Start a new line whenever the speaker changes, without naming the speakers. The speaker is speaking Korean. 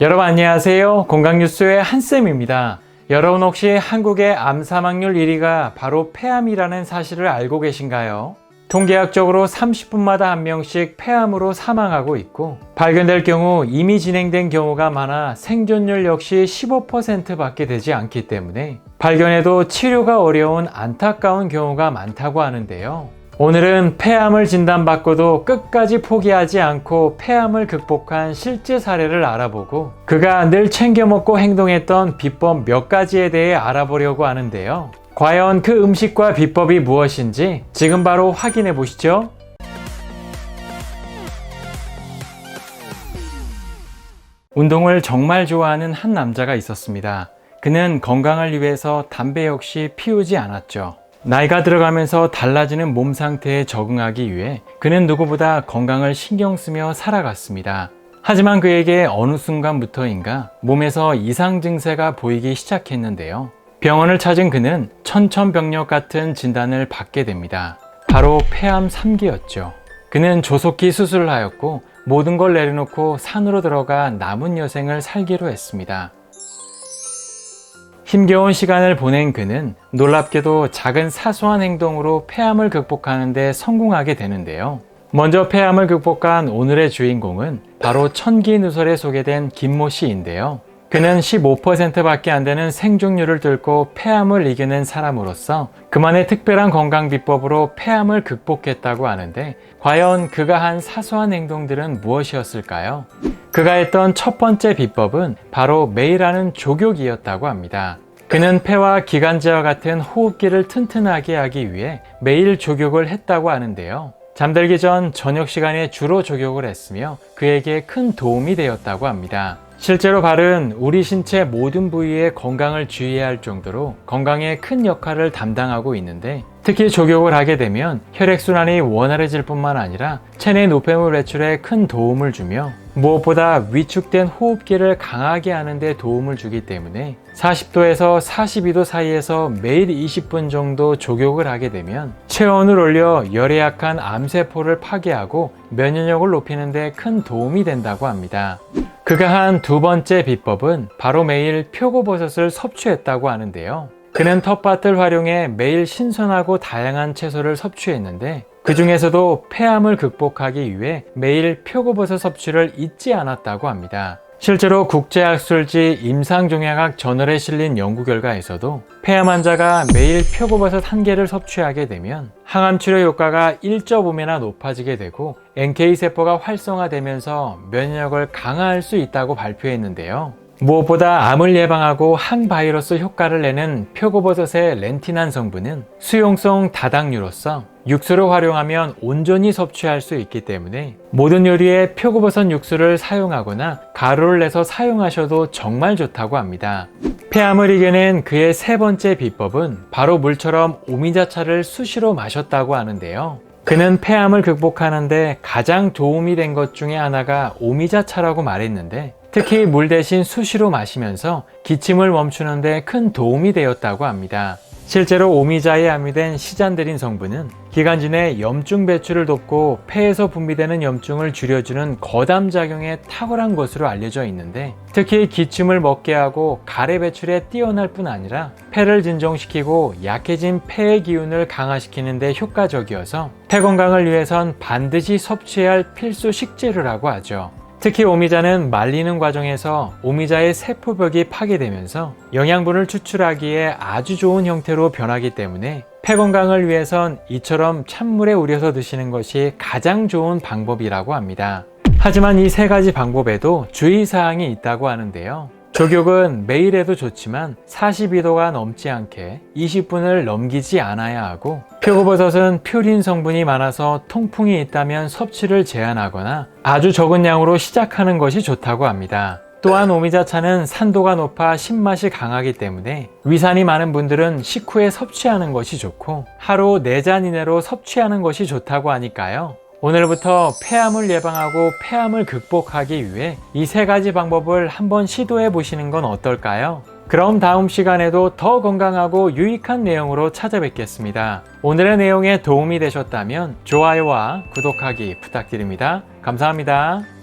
여러분 안녕하세요. 건강뉴스의 한쌤입니다. 여러분 혹시 한국의 암 사망률 1위가 바로 폐암이라는 사실을 알고 계신가요? 통계학적으로 30분마다 한 명씩 폐암으로 사망하고 있고 발견될 경우 이미 진행된 경우가 많아 생존율 역시 15%밖에 되지 않기 때문에 발견해도 치료가 어려운 안타까운 경우가 많다고 하는데요. 오늘은 폐암을 진단받고도 끝까지 포기하지 않고 폐암을 극복한 실제 사례를 알아보고 그가 늘 챙겨 먹고 행동했던 비법 몇 가지에 대해 알아보려고 하는데요. 과연 그 음식과 비법이 무엇인지 지금 바로 확인해 보시죠. 운동을 정말 좋아하는 한 남자가 있었습니다. 그는 건강을 위해서 담배 역시 피우지 않았죠. 나이가 들어가면서 달라지는 몸 상태에 적응하기 위해 그는 누구보다 건강을 신경 쓰며 살아갔습니다. 하지만 그에게 어느 순간부터인가 몸에서 이상 증세가 보이기 시작했는데요. 병원을 찾은 그는 천천병력 같은 진단을 받게 됩니다. 바로 폐암 3기였죠. 그는 조속히 수술을 하였고 모든 걸 내려놓고 산으로 들어가 남은 여생을 살기로 했습니다. 힘겨운 시간을 보낸 그는 놀랍게도 작은 사소한 행동으로 폐암을 극복하는 데 성공하게 되는데요. 먼저 폐암을 극복한 오늘의 주인공은 바로 천기누설에 소개된 김모 씨인데요. 그는 15%밖에 안 되는 생존율을 뚫고 폐암을 이겨낸 사람으로서 그만의 특별한 건강 비법으로 폐암을 극복했다고 하는데 과연 그가 한 사소한 행동들은 무엇이었을까요? 그가 했던 첫 번째 비법은 바로 하는 족욕이었다고 합니다. 그는 폐와 기관지와 같은 호흡기를 튼튼하게 하기 위해 매일 족욕을 했다고 하는데요. 잠들기 전 저녁 시간에 주로 족욕을 했으며 그에게 큰 도움이 되었다고 합니다. 실제로 발은 우리 신체 모든 부위의 건강을 주의해야 할 정도로 건강에 큰 역할을 담당하고 있는데 특히 족욕을 하게 되면 혈액순환이 원활해질 뿐만 아니라 체내 노폐물 배출에 큰 도움을 주며 무엇보다 위축된 호흡기를 강하게 하는 데 도움을 주기 때문에 40도에서 42도 사이에서 매일 20분 정도 족욕을 하게 되면 체온을 올려 열에 약한 암세포를 파괴하고 면역력을 높이는 데 큰 도움이 된다고 합니다. 그가 한 두 번째 비법은 바로 매일 표고버섯을 섭취했다고 하는데요. 그는 텃밭을 활용해 매일 신선하고 다양한 채소를 섭취했는데 그 중에서도 폐암을 극복하기 위해 매일 표고버섯 섭취를 잊지 않았다고 합니다. 실제로 국제학술지 임상종양학 저널에 실린 연구 결과에서도 폐암 환자가 매일 표고버섯 한 개를 섭취하게 되면 항암 치료 효과가 1.5배나 높아지게 되고 NK세포가 활성화되면서 면역력을 강화할 수 있다고 발표했는데요. 무엇보다 암을 예방하고 항바이러스 효과를 내는 표고버섯의 렌티난 성분은 수용성 다당류로서 육수를 활용하면 온전히 섭취할 수 있기 때문에 모든 요리에 표고버섯 육수를 사용하거나 가루를 내서 사용하셔도 정말 좋다고 합니다. 폐암을 이겨낸 그의 세 번째 비법은 바로 물처럼 오미자차를 수시로 마셨다고 하는데요. 그는 폐암을 극복하는데 가장 도움이 된 것 중에 하나가 오미자차라고 말했는데 특히 물 대신 수시로 마시면서 기침을 멈추는데 큰 도움이 되었다고 합니다. 실제로 오미자에 함유된 시잔드린 성분은 기관지 내 염증 배출을 돕고 폐에서 분비되는 염증을 줄여주는 거담 작용에 탁월한 것으로 알려져 있는데 특히 기침을 먹게 하고 가래 배출에 뛰어날 뿐 아니라 폐를 진정시키고 약해진 폐의 기운을 강화시키는 데 효과적이어서 폐 건강을 위해선 반드시 섭취해야 할 필수 식재료라고 하죠. 특히 오미자는 말리는 과정에서 오미자의 세포벽이 파괴되면서 영양분을 추출하기에 아주 좋은 형태로 변하기 때문에 폐 건강을 위해선 이처럼 찬물에 우려서 드시는 것이 가장 좋은 방법이라고 합니다. 하지만 이 세 가지 방법에도 주의사항이 있다고 하는데요. 족욕은 매일 해도 좋지만 42도가 넘지 않게 20분을 넘기지 않아야 하고 표고버섯은 퓨린 성분이 많아서 통풍이 있다면 섭취를 제한하거나 아주 적은 양으로 시작하는 것이 좋다고 합니다. 또한 오미자차는 산도가 높아 신맛이 강하기 때문에 위산이 많은 분들은 식후에 섭취하는 것이 좋고 하루 4잔 이내로 섭취하는 것이 좋다고 하니까요. 오늘부터 폐암을 예방하고 폐암을 극복하기 위해 이 세 가지 방법을 한번 시도해 보시는 건 어떨까요? 그럼 다음 시간에도 더 건강하고 유익한 내용으로 찾아뵙겠습니다. 오늘의 내용에 도움이 되셨다면 좋아요와 구독하기 부탁드립니다. 감사합니다.